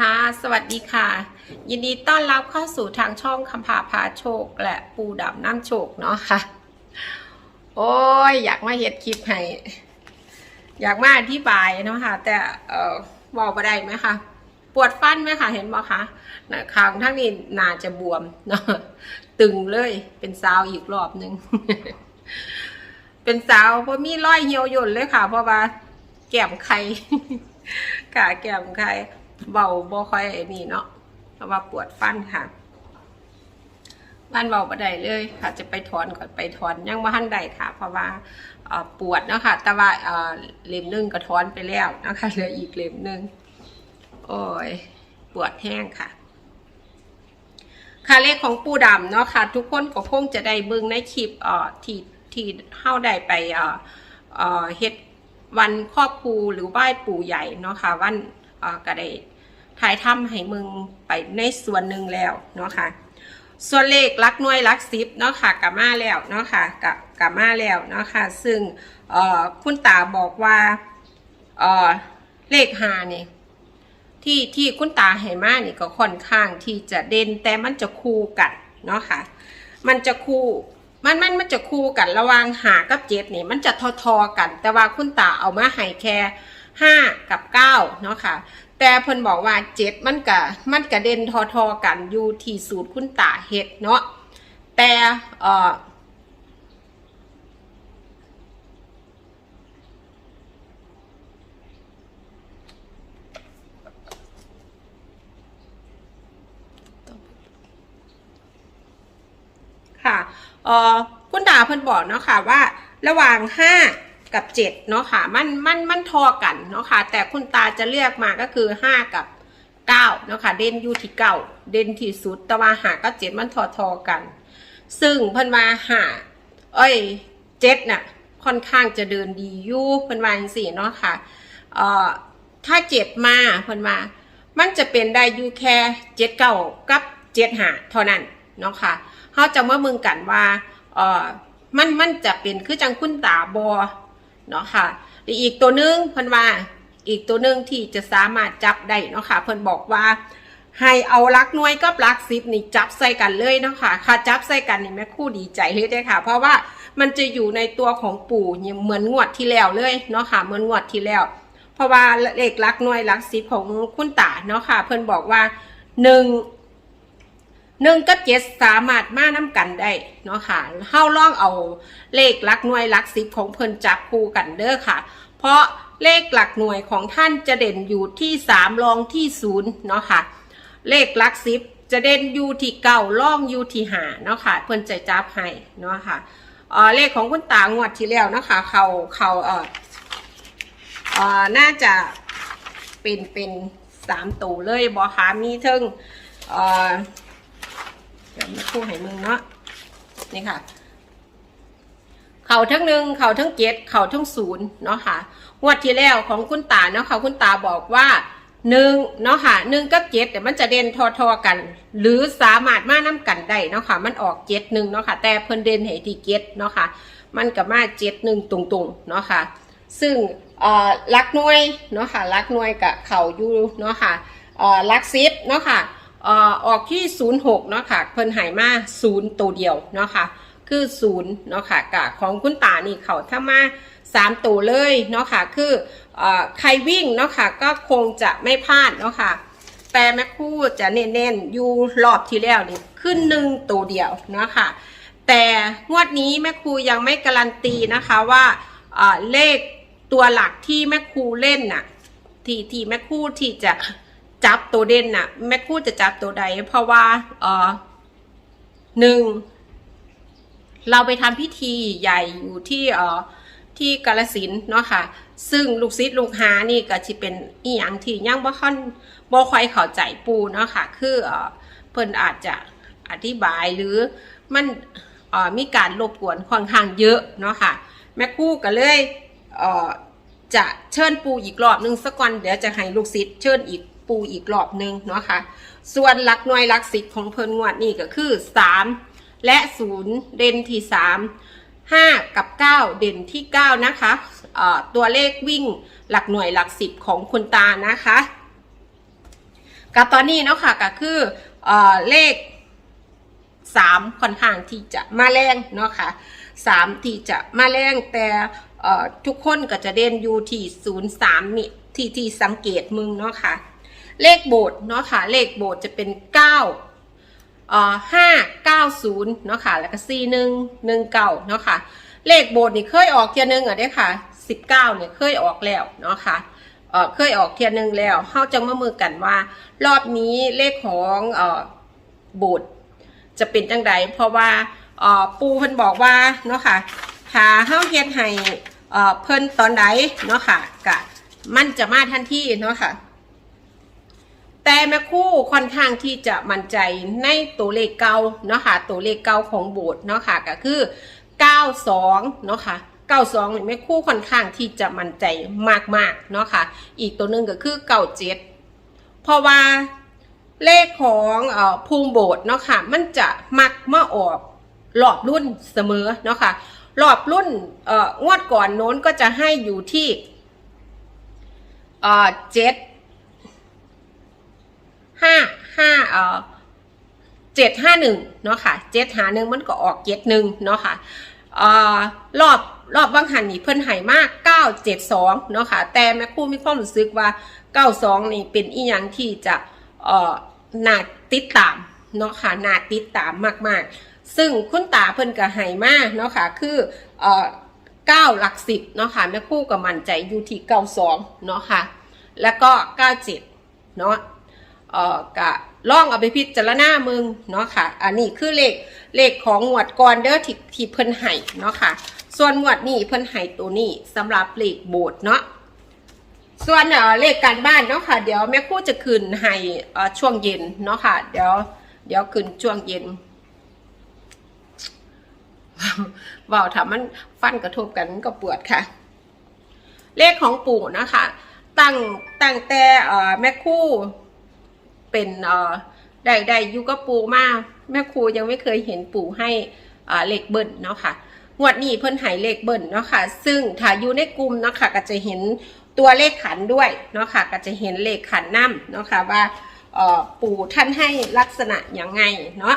ค่ะ สวัสดีค่ะ ยินดีต้อนรับเข้าสู่ทางช่องคำพาพาโชค และปูดำน้ำโชคเนาะค่ะ โอ้ย อยากมาเฮ็ดคลิปให้ อยากมาอธิบายเนาะค่ะ แต่เออบอกไปได้ไหมคะปวดฟันไหมคะเห็นบ่คะนะขางทั้งนี้น่าจะบวมเนาะตึงเลยเป็นสาวอีกรอบหนึ่งเป็นสาวเพราะมีรอยเหี่ยวย่นเลยค่ะ เพราะว่าแก้มไข่ค่ะแก้มไข่ เบาบ่ค่อยนี่เนาะเพราะว่าปวดฟันค่ะบ้านเบาบ่ได้เลยค่ะ จะไปถอนก่อนไปถอนยังบ่ทันได้ค่ะ เพราะว่าปวดเนาะค่ะ แต่ว่าเล่มหนึงก็ถอนไปแล้วนะคะเหลืออีกเล่มหนึงโอ้ยปวดแห้งค่ะค่ะเลขของปูดำเนาะค่ะ ทุกคนก็คงจะได้เบิ่งในคลิปเอ่อที่ที่เฮาได้ไปเอ่อเอ่อเฮ็ดวันครอบครูหรือไหว้ปู่ใหญ่เนาะค่ะวันเอ่อก็ได้ ถ่ายทำให้มึงไปในส่วนหนึ่งแล้วเนาะค่ะ ส่วนเลขลักหน่วยลักสิบเนาะค่ะกับมาแล้วเนาะค่ะกับกับมาแล้วเนาะค่ะซึ่งเออคุณตาบอกว่าเออเลขหานี่ที่ที่คุณตาให้มานี่ก็ค่อนข้างที่จะเด่นแต่มันจะคู่กันเนาะค่ะ มันจะคู่มันมันมันจะคู่กันระว่างหากับเจ็ดนี่มันจะทอทอกัน แต่ว่าคุณตาเอามาให้แค่ห้ากับเก้าเนาะค่ะ แต่เพิ่นบอกว่าเจ็ดมันกะมันกะเด่นทอทอๆกันอยู่ที่สูตรคุณตาเฮ็ดเนาะแต่เอ่อค่ะเอ่อคุณดาเพิ่นบอกเนาะค่ะว่าระหว่าง5 กับ7เนาะค่ะ มันมันมันทอกันเนาะค่ะ แต่คุณตาจะเลือกมาก็คือ5กับ9เนาะค่ะ เด่นอยู่ที่9เด่นที่สุดแต่ว่าหากับ7มันทอทอกัน ซึ่งเพิ่นว่าหาเอ้ย7น่ะค่อนข้างจะเดินดีอยู่เพิ่นว่าจังซี่เนาะค่ะเอ่อถ้า7มาเพิ่นว่ามันจะเป็นได้อยู่แค่เจ็ดเก้ากับเจ็ดหาเท่านั้นเนาะค่ะเขาจะมาเมืองกันว่าเออมันมันจะเป็นคือจังคุณตาบอ เนาะค่ะหรืออีกตัวหนึงเพิ่นว่าอีกตัวหนึงที่จะสามารถจับได้เนาะค่ะเพิ่นบอกว่า ให้เอาลักหน่วยกับลักสิบนี่จับใส่กันเลยเนาะค่ะค่ะจับใส่กันนี่แม่คู่ดีใจเลยเด้ค่ะ เพราะว่ามันจะอยู่ในตัวของปู่เนี่ยเหมือนงวดที่แล้วเลยเนาะค่ะเหมือนงวดที่แล้ว เพราะว่าเลขหลักหน่วยหลักสิบของคุณตาเนาะค่ะ เพิ่นบอกว่าหนึ่ง หนึ่งกับเจ็ดสามารถมาน้กันได้เนาะค่ะเฮาลองเอาเลขหลักหน่วยหลักสิบของเพิ่นจับคู่กันเด้อค่ะ เพราะเลขหลักหน่วยของท่านจะเด่นอยู่ที่สามรองที่ศูนย์เนาะค่ะ เลขหลักสิบจะเด่นอยู่ที่เก้าล่องอยู่ที่หาเนาะค่ะ เพิ่นจะจับให้เนาะค่ะเออเลขของคุณตางวดที่แล้วนะคะเขาเขาเออเอ่อน่าจะเป็นเป็นสามตัวเลยบอคะมีเทิงเอ่อ เดี๋ยวมาคู่ให้มึงเนาะนี่ค่ะ เข่าทั้งหนึ่งเข่าทั้งเจ็ดเข่าทั้งศูนย์เนาะค่ะงวดที่แล้วของคุณตาเนาะค่ะคุณตาบอกว่าหนึ่งเนาะค่ะหนึ่งกับเจ็ดเดี๋ยวมันจะเด่นทอทอๆกัน หรือสามารถมาน้กันได้เนาะค่ะมันออกเจ็ดหนึ่งเนาะค่ะแต่เพิ่นเด่นให้ที่เจ็ดเนาะค่ะมันกับมาเจ็ดหนึ่งตรงๆเนาะค่ะ ซึ่งลักหน่วยเนาะค่ะลักหน่วยกับเข่าอยู่เนาะค่ะลักซิปเนาะค่ะ ออกที่ 06เนาะค่ะเพิ่นหายมา0ตัวเดียวเนาะค่ะคือ0เนาะค่ะกับของคุณตานี่เขาถ้ามา3ตัวเลยเนาะค่ะคืออใครวิ่งเนาะค่ะก็คงจะไม่พลาดเนาะค่ะแต่แม่คู่จะเน้นๆอยู่รอบที่แล้วนี่ขึ้นหนึ่งตัวเดียวเนาะค่ะแต่งวดนี้แม่ครูยังไม่การันตีนะคะว่าเอ่อเลขตัวหลักที่แม่ครูเล่นน่ะที่ที่แม่ครูที่จะ จับตัวเด่นน่ะ แม่ครูจะจับตัวใด เพราะว่าเออหนึ่งเราไปทำพิธีใหญ่อยู่ที่เออที่กาลสินเนาะค่ะ ซึ่งลูกศิษย์ลูกหานี่ก็จะเป็นอีหยังที่ยังบ่ค่อนบ่ค่อยเข้าใจปูเนาะค่ะ คือเออเพิ่นอาจจะอธิบายหรือมันเออมีการรบกวนค่อนข้างเยอะเนาะค่ะ แม่คู่ก็เลยเออจะเชิญปูอีกรอบนึงสักวันเดี๋ยวจะให้ลูกศิษย์เชิญอีก ปูอีกรอบหนึงเนาะค่ะ ส่วนหลักหน่วยหลักสิบของเพิ่นงวดนี่ก็คือ3และ0เด่นที่3 5กับ9เด่นที่9นะคะตัวเลขวิ่งหลักหน่วยหลักสิบของคุณตานะคะกับตอนนี้เนาะค่ะก็คือเอเลขสามค่อนข้างที่จะมาแรงเนาะค่ะสามที่จะมาแรงแต่ทุกคนก็จะเด่นอยู่ที่ศูนย์สามนี่ที่ที่สังเกตมึงเนาะค่ะ เลขโบสถ์เนาะค่ะ เลขโบสถ์จะเป็นเก้าเอ่อห้าเก้าศูนย์เนาะค่ะ แล้วก็สี่หนึ่งหนึ่งเก้าเนาะค่ะ เลขโบสถ์นี่เคยออกเทียหนึงอะเด้ค่ะสิบเก้าเนี่ยเคยออกแล้วเนาะค่ะเอ่อเคยออกเทียนหนึ่งแล้วเฮาจะมามือกันว่า รอบนี้เลขของเอ่อโบสถ์จะเป็นจังใดเพราะว่าเอ่อปูเพิ่นบอกว่าเนาะค่ะถ้าเฮาเฮ็ดให้เอ่อเพิ่นตอนใดเนาะค่ะกะมันจะมาทันทีเนาะค่ะ แต่แม่คู่ค่อนข้างที่จะมั่นใจในตัวเลขเก่าเนาะค่ะตัวเลขเก่าของโบสถ์เนาะค่ะก็คือ 92 เนาะค่ะ92นี่แม่คู่ค่อนข้างที่จะมั่นใจมากๆเนาะค่ะ อีกตัวหนึ่งก็คือ97เพราะว่าเลขของอภูมิโบสถ์เนาะค่ะมันจะมักมาออกรอบรุ่นเสมอเนาะค่ะรอบรุ่นงวดก่อนโน้นก็จะให้อยู่ที่เจ็ด ห้าห้าเอ่อเจ็ดห้าหนึ่งเนาะค่ะเจ็ดหาหนึ่งมันก็ออกเจ็ดหนึ่งเนาะค่ะเอ่อรอบรอบบางหันนี่เพิ่นหายมากเก้าเจ็ดสองเนาะค่ะแต่แม่ครู่มีความรู้สึกว่าเก้าสองนี่เป็นอีหยังที่จะเอ่อน่าติดตามเนาะค่ะน่าติดตามมากๆ ซึ่งคุณตาเพิ่นก็หายมากเนาะค่ะคือเอ่อเก้าหลักสิบเนาะค่ะแม่ครู่ก็มั่นใจอยู่ที่เก้าสองเนาะค่ะแล้วก็เก้าเจ็ดเนาะ เอ่อกะล่องเอาไปพิจารณามึงเนาะค่ะ อันนี้คือเลขเลขของหมวดก่อนเด้อที่ที่เพิ่นให้เนาะค่ะ ส่วนหมวดนี้เพิ่นให้ตัวนี้สำหรับเลขโบสถ์เนาะส่วนเอ่อเลขการบ้านเนาะค่ะ เดี๋ยวแม่ครู่จะคืนให้เอ่อช่วงเย็นเนาะค่ะ เดี๋ยวเดี๋ยวคืนช่วงเย็นว่าถ้ามันฟันกระทบกันก็ปวดค่ะ เลขของปู่นะคะ ตั้งตั้งแต่แม่คู่ เป็นเอ่อได้ได้ยุก็ปูมากแม่ครูยังไม่เคยเห็นปู่ให้อ่าเลขเบิ่นเนาะค่ะงวดนี้เพิ่นหายเลขเบิ่นเนาะค่ะ ซึ่งถ้าอยู่ในกลุ่มเนาะค่ะ ก็จะเห็นตัวเลขขันด้วยเนาะค่ะ ก็จะเห็นเลขขันน้ำเนาะค่ะว่าปู่ท่านให้ลักษณะอย่างไงเนาะ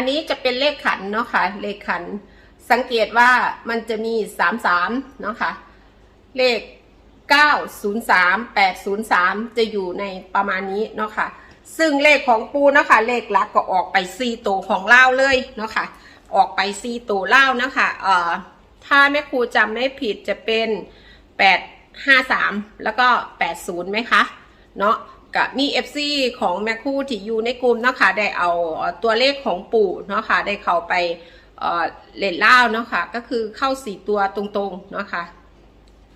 อันนี้จะเป็นเลขขันเนาะค่ะ เลขขัน สังเกตว่ามันจะมีสามสามเนาะค่ะ เลขเก้าศูนย์สามแปดศูนย์สามจะอยู่ในประมาณนี้เนาะค่ะ ซึ่งเลขของปูเนาะค่ะ เลขหลักก็ออกไปสี่ตัวของเล่าเลยเนาะค่ะ ออกไปสี่ตัวเล่านะคะเอ่อถ้าแม่ครูจำไม่ผิดจะเป็นแปดห้าสามแล้วก็แปดศูนย์ไหมคะ เนาะ กับมี FC ของแม่ครู่ที่อยู่ในกลุ่มเนาะค่ะได้เอาตัวเลขของปู่เนาะค่ะได้เข้าไปเเล่นเล่าเนาะค่ะก็คือเข้าสี่ตัวตรงๆเนาะค่ะ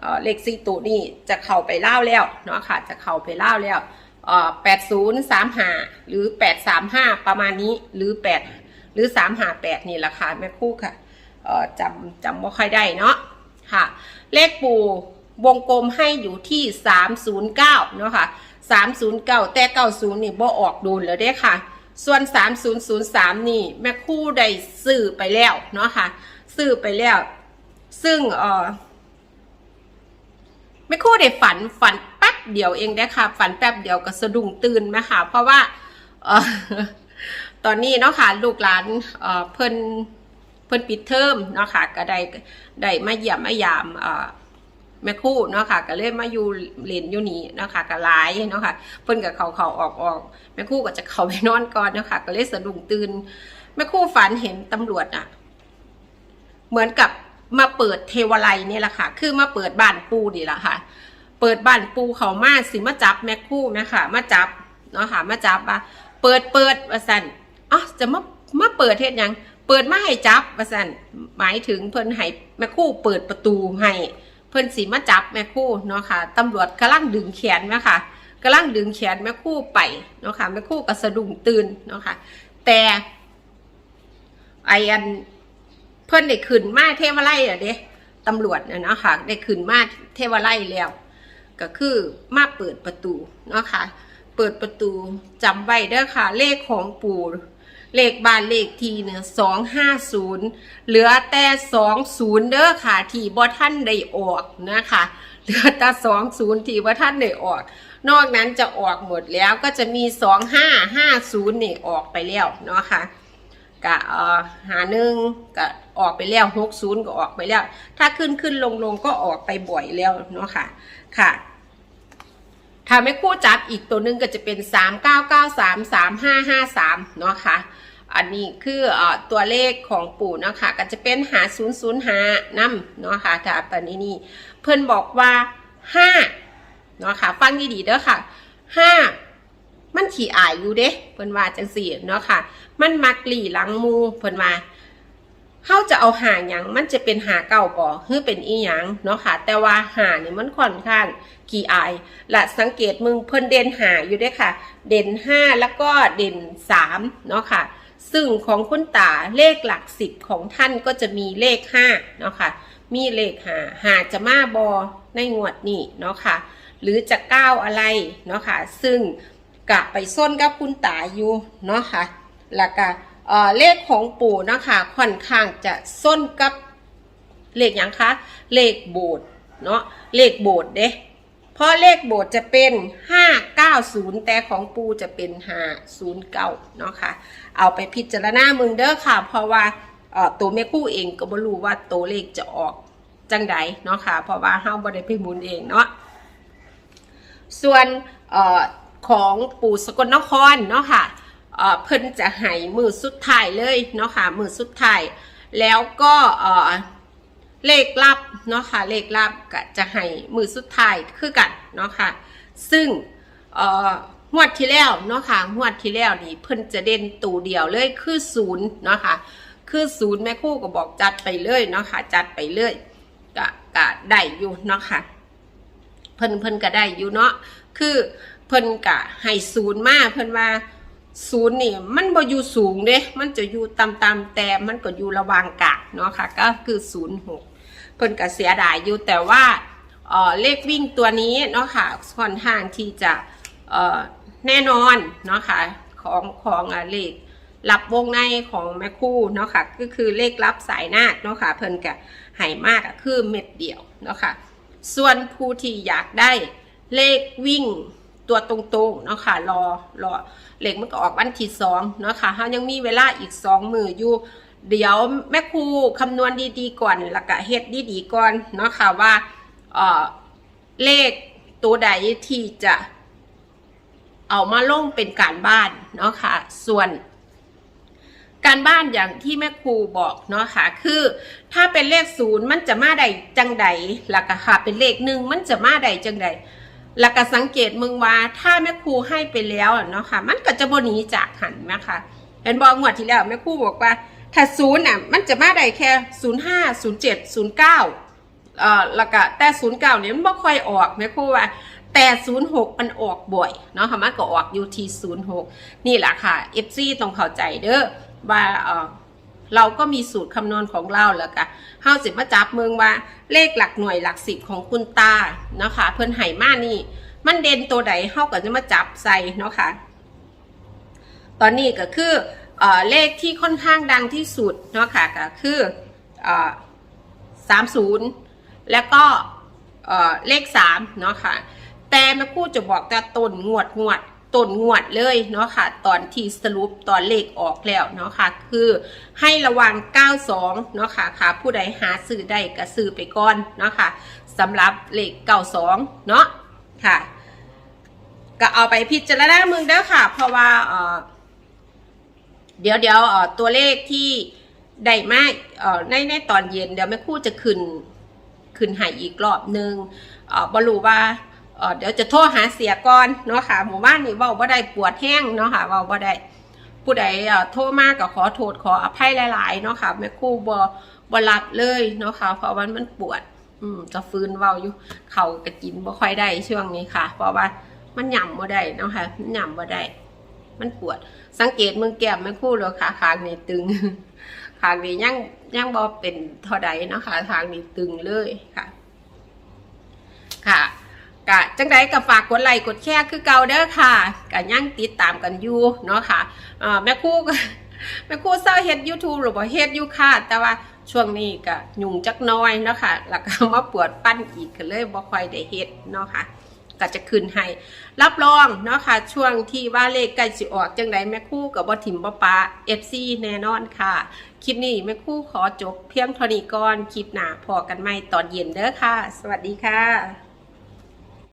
เเลขสี่ตัวนี่จะเข้าไปเล่าแล้วเนาะค่ะจะเข้าไปเล่าแล้วแปดศูนย์สามห้าหรือแปดสามห้าประมาณนี้หรือแปดหรือสามห้าแปดนี่แหละค่ะแม่คู่ค่ะจำจำไม่ค่อยได้เนาะค่ะ เลขปู่ วงกลมให้อยู่ที่สามศูนย์เก้าเนาะค่ะ 309 แต่ 90 นี่บ่ออกโดนแล้วเด้ค่ะ ส่วน 3003 นี่ แม่คู่ได้ซื้อไปแล้วเนาะค่ะ ซื้อไปแล้ว ซึ่งเออแม่คู่ได้ฝันฝันแป๊บเดียวเองได้ค่ะ ฝันแป๊บเดียวก็สะดุ้งตื่นไหมค่ะ เพราะว่าเออตอนนี้เนาะค่ะลูกหลานเออเพิ่นเพิ่นปิดเทอมเนาะค่ะก็ได้ได้มาเยี่ยมมายามเออ แม่คู่เนาะค่ะก็เลยมาอยู่เรนอยู่นี่เนาะค่ะก็หลายเนาะค่ะเพิ่นกับเขาเขาออกออกแม่คู่ก็จะเขาไปนอนก่อนเนาะค่ะก็เลยสะดุ้งตื่นแม่คู่ฝันเห็นตำรวจอะเหมือนกับมาเปิดเทวไลเนี่ยแหละค่ะ คือมาเปิดบ้านปูนี่แหละค่ะ เปิดบ้านปูเขามาสิมาจับแม่คู่แม่ค่ะ มาจับเนาะค่ะ มาจับว่าเปิดเปิดว่าสันอ๋อจะมามาเปิดเทศยังเปิดมาให้จับว่าสันหมายถึงเพิ่นให้แม่คู่เปิดประตูให้ พิ่นสีมาจับแม่คู่เนาะค่ะตำรวจกำลังดึงแขนแม่ค่ะกำลังดึงแขนแม่คู่ไปเนาะค่ะแม่คู่ก็สะดุ้งตื่นเนาะค่ะแต่ไออันเพิ่นได้ขึ้นมาเทวไลยอะเด้ตำรวจน่ะเนาะค่ะได้ขึ้นมาเทวไลยแล้ว ก็คือมาเปิดประตูเนาะค่ะเปิดประตูจำไว้เด้อค่ะ เลขของปู่ เลขบ้านเลขที่เนี่ยสองห้าศูนย์เหลือแต่สองศูนย์เด้อค่ะ ที่บ่ท่านได้ออกนะคะเหลือแต่สองศูนย์ที่บ่ท่านได้ออก นอกนั้นจะออกหมดแล้วก็จะมีสองห้าห้าศูนย์นี่ออกไปแล้วเนาะค่ะกะเอ่อหาหนึ่งก็ออกไปแล้วหกศูนย์ก็ออกไปแล้ว ถ้าขึ้นขึ้นลงลงก็ออกไปบ่อยแล้วเนาะค่ะค่ะถ้าไม่คู่จับอีกตัวหนึ่งก็จะเป็นสามเก้าเก้าสามสามห้าห้าสามเนาะค่ะ อันนี้คืออตัวเลขของปู่เนาะค่ะก็จะเป็นหาศูนย์ศูนย์หานํเนาะค่ะถ้าปนนี้นี่เพื่อนบอกว่าห้าเนาะค่ะฟังดีๆเด้อค่ะห้ามันขี่อายอยู่เด้เพิ่นว่าจังสี่เนาะค่ะ มันมักหลีหลังมูเพิ่นว่าเฮาจะเอาหาหยังมันจะเป็นหาเก่าบ่หรือเป็นอีหยังเนาะค่ะ แต่ว่าหานี่มันค่อนข้างขี่อายและสังเกตมึงเพิ่นเด่นหาอยู่เด้ค่ะ เด่นห้าแล้วก็เด่นสามเนาะค่ะ ซึ่งของคุณตาเลขหลักสิบของท่านก็จะมีเลขห้าเนาะค่ะ มีเลขหาหาจะมาบอในงวดนี้เนาะค่ะ หรือจะก้าวอะไรเนาะค่ะ ซึ่งกะไปส้นกับคุณตาอยู่เนาะค่ะ แล้วก็เอ่อเลขของปู่เนาะคะค่อนข้างจะส้นกับเลขอย่างคะเลขโบสถ์เนาะเลขโบสถ์เด้เพราะเลขโบสถ์จะเป็น 590 แต่ของปู่จะเป็น 509 เนาะค่ะ เอาไปพิจารณามึงเด้อค่ะ เพราะว่าตัวแม่คู่เองก็บ่รู้ว่าตัวเลขจะออกจังใดเนาะค่ะ เพราะว่าเฮาบ่ได้ไปหมุนเองเนาะส่วนออของปู่สกลนครเนาะค่ะเพิ่นจะให้มือสุดท้ายเลยเนาะค่ะมือสุดท้ายแล้วก็เอ่อเลขลับเนาะค่ะเลขลับก็จะให้มือสุดท้ายคือกันเนาะค่ะซึ่ง เอ่องวดที่แล้วเนาะค่ะงวดที่แล้วนี่เพิ่นจะเด่นตัวเดียวเลยคือศูนย์เนาะค่ะ คือศูนย์แม่คู่ก็บอกจัดไปเลยเนาะค่ะ จัดไปเลยก็ก็ได้อยู่เนาะค่ะ เพิ่นเพิ่นก็ได้อยู่เนาะ คือเพิ่นกะให้ศูนย์มาเพิ่นว่าศูนย์นี่มันบ่อยู่สูงเด้ มันจะอยู่ต่ำๆแต่มันก็อยู่ระวางกลางเนาะค่ะ ก็คือศูนย์หกเพิ่นก็เสียดายอยู่แต่ว่าเออเลขวิ่งตัวนี้เนาะค่ะค่อนข้างที่จะเอ่อ แน่นอนเนาะค่ะของของอเลขรับวงในของแม่คู่เนาะค่ะก็คือเลขรับสายนาคเนาะค่ะเพิ่นก็ให้มากคือเม็ดเดียวเนาะค่ะส่วนผู้ที่อยากได้เลขวิ่งตัวตรงๆเนาะค่ะรอรอเลขมันก็ออกวันที่สองเนาะค่ะเขายังมีเวลาอีกสองมืออยู่เดี๋ยวแม่ครูคำนวณดีๆก่อนแล้วก็เฮ็ดดีๆก่อนเนาะค่ะว่าเออเลขตัวใดที่จะ เอามาลงเป็นการบ้านเนาะค่ะ ส่วนการบ้านอย่างที่แม่ครูบอกเนาะค่ะคือ ถ้าเป็นเลขศูนย์มันจะมาใดจังใดแล้วก็ค่ะเป็นเลขหนึ่งมันจะมาใดจังใดแล้วก็สังเกตมึงว่าถ้าแม่ครูให้ไปแล้วเนาะค่ะมันก็จะบหนีจากหันนะคะเห็นบอกงวดที่แล้วแม่ครูบอกว่าถ้าศูนย์อะมันจะมาได้แค่ศูนย์ห้าศูนย์เจ็ดศูนย์เก้าเอ่อแล้วก็แต่ศูนย์เก้าเนี่ยมันไม่ค่อยออกแม่ครูว่า แต่ศูนย์หกมันออกบ่อยเนาะค่ะมันก็ออกอยู่ที่ศูนย์หกนี่แหละค่ะเอฟซีต้องเข้าใจเด้อว่าเออเราก็มีสูตรคำนวณของเราแล้วก็เฮาสิมาจับเมืองว่าเลขหลักหน่วยหลักสิบของคุณตาเนาะค่ะเพิ่นไห่มานี่ มันเด่นตัวใดเฮาก็จะมาจับใส่เนาะค่ะ ตอนนี้ก็คือเออเลขที่ค่อนข้างดังที่สุดเนาะค่ะก็คือเออสามศูนย์แล้วก็เออเลขสามเนาะค่ะ แต่แม่คู่จะบอกแต่ต้นงวดงวดต้นงวดเลยเนาะค่ะตอนที่สรุปตอนเลขออกแล้วเนาะค่ะคือให้ระวัง 92 เนาะค่ะค่ะผู้ใดหาซื้อได้ก็ซื้อไปก่อนเนาะค่ะสำหรับเลข 92 เนาะค่ะ ก็เอาไปพิจารณามึงเด้อค่ะ เพราะว่าเออเดี๋ยวเดี๋ยวตัวเลขที่ได้มาเอ่อในในตอนเย็นเดี๋ยวแม่คู่จะขึ้นขึ้นให้อีกรอบหนึ่งเอ่อบรู้ว่า เเดี๋ยวจะโทรหาเสียก่อนเนาะค่ะหมู่บ้านนี่เว้าบ่ได้ปวดแห้งเนาะค่ะเว้าบ่ได้ผู้ใดโทรมากก็ขอโทษขออภัยหลาย ๆ เนาะค่ะแม่ครู่บ่บ่รับเลยเนาะค่ะเพราะว่ามันปวด อืมจะฟื้นเว้าอยู่เขาก็กินบ่ค่อยได้ช่วงนี้ค่ะ เพราะว่ามันหย่ำบ่ได้เนาะค่ะมันหย่ำบ่ได้มันปวด สังเกตมึงแก้มแม่ครู่แล้วค่ะคางนี่ตึงคางนี่ยังยังบ่เป็นเท่าใดเนาะค่ะทางนี่ตึงเลยค่ะ ค่ะ กะจังไดก็ฝากกดไลค์กดแชร์คือเก่าเด้อค่ะกะยังติดตามกันอยู่เนาะค่ะแม่คู่แม่ครูเศร้าเฮ็ด YouTube หรือบ่เฮ็ดอยู่ค่ะ แต่ว่าช่วงนี้ก็ยุ่งจักน้อยเนาะค่ะแล้วก็มาปวดปั้นอีกก็เลยบ่ค่อยได้เฮ็ดเนาะค่ะก็จะขึ้นให้ รับรองเนาะค่ะช่วงที่ว่าเลขใกล้สิออกจังไดแม่คู่กับบ่ถิ่มบ่ปา FC แน่นอนค่ะ คลิปนี้แม่คู่ขอจบเพียงเท่านี้ก่อนคลิปหน้าพอกันใหม่ตอนเย็นเด้อค่ะ สวัสดีค่ะ